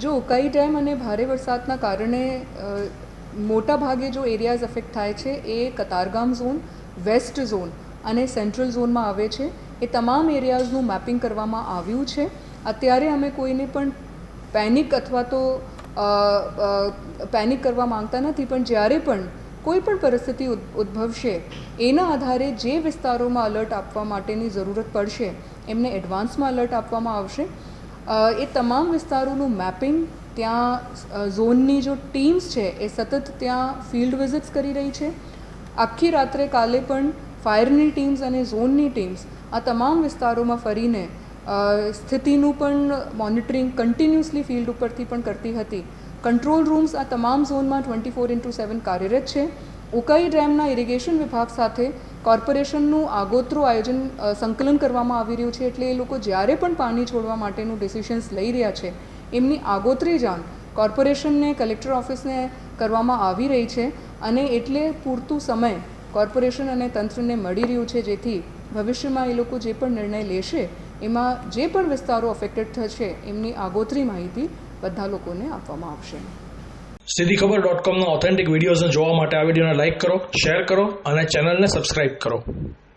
જો કઈ ડેમ અને ભારે વરસાદના કારણે મોટા ભાગે જો એરિયાઝ અફેક્ટ થાય છે એ કતારગામ ઝોન, વેસ્ટ ઝોન અને સેન્ટ્રલ ઝોનમાં આવે છે. એ તમામ એરિયાઝનું મેપિંગ કરવામાં આવ્યું છે. અત્યારે અમે કોઈને પણ પેનિક અથવા તો પેનિક કરવા માંગતા નથી, પણ જ્યારે પણ કોઈ પણ પરિસ્થિતિ ઉદ- ઉદ્ભવશે, એના આધારે જે વિસ્તારોમાં અલર્ટ આપવા માટેની જરૂરત પડશે, એમને એડવાન્સમાં અલર્ટ આપવામાં આવશે. એ તમામ વિસ્તારોનું મેપિંગ ત્યાં ઝોનની જો ટીમ્સ છે, એ સતત ત્યાં ફિલ્ડ વિઝિટ્સ કરી રહી છે. આખી રાત્રે કાલે પણ ફાયરની ટીમ્સ અને ઝોનની ટીમ્સ આ તમામ વિસ્તારોમાં ફરીને સ્થિતિનું પણ મોનિટરિંગ કન્ટિન્યુઅસલી ફિલ્ડ ઉપરથી પણ કરતી હતી. કંટ્રોલ રૂમ્સ આ તમામ ઝોનમાં ટ્વેન્ટી ફોર ઇન્ટુ સેવન કાર્યરત છે. ઉકાઈ ડેમના ઇરિગેશન વિભાગ સાથે કોર્પોરેશનનું આગોતરું આયોજન સંકલન કરવામાં આવી રહ્યું છે એટલે એ લોકો જ્યારે પણ પાણી છોડવા માટેનું ડિસિશન્સ લઈ રહ્યા છે, એમની આગોતરી જાણ કોર્પોરેશનને, કલેક્ટર ઓફિસને કરવામાં આવી રહી છે અને એટલે પૂરતું સમય કોર્પોરેશન અને તંત્રને મળી રહ્યું છે જેથી ભવિષ્યમાં એ લોકો જે પણ નિર્ણય લેશે, એમાં જે પણ વિસ્તારો અફેક્ટેડ થશે, એમની આગોતરી માહિતી બધા લોકોને આપવામાં આવશે. સીધી ખબર ડોટ કોમના ઓથેન્ટિક વિડીયોઝને જોવા માટે આ વિડીયોને લાઇક કરો શેર કરો અને ચેનલને સબસ્ક્રાઇબ કરો.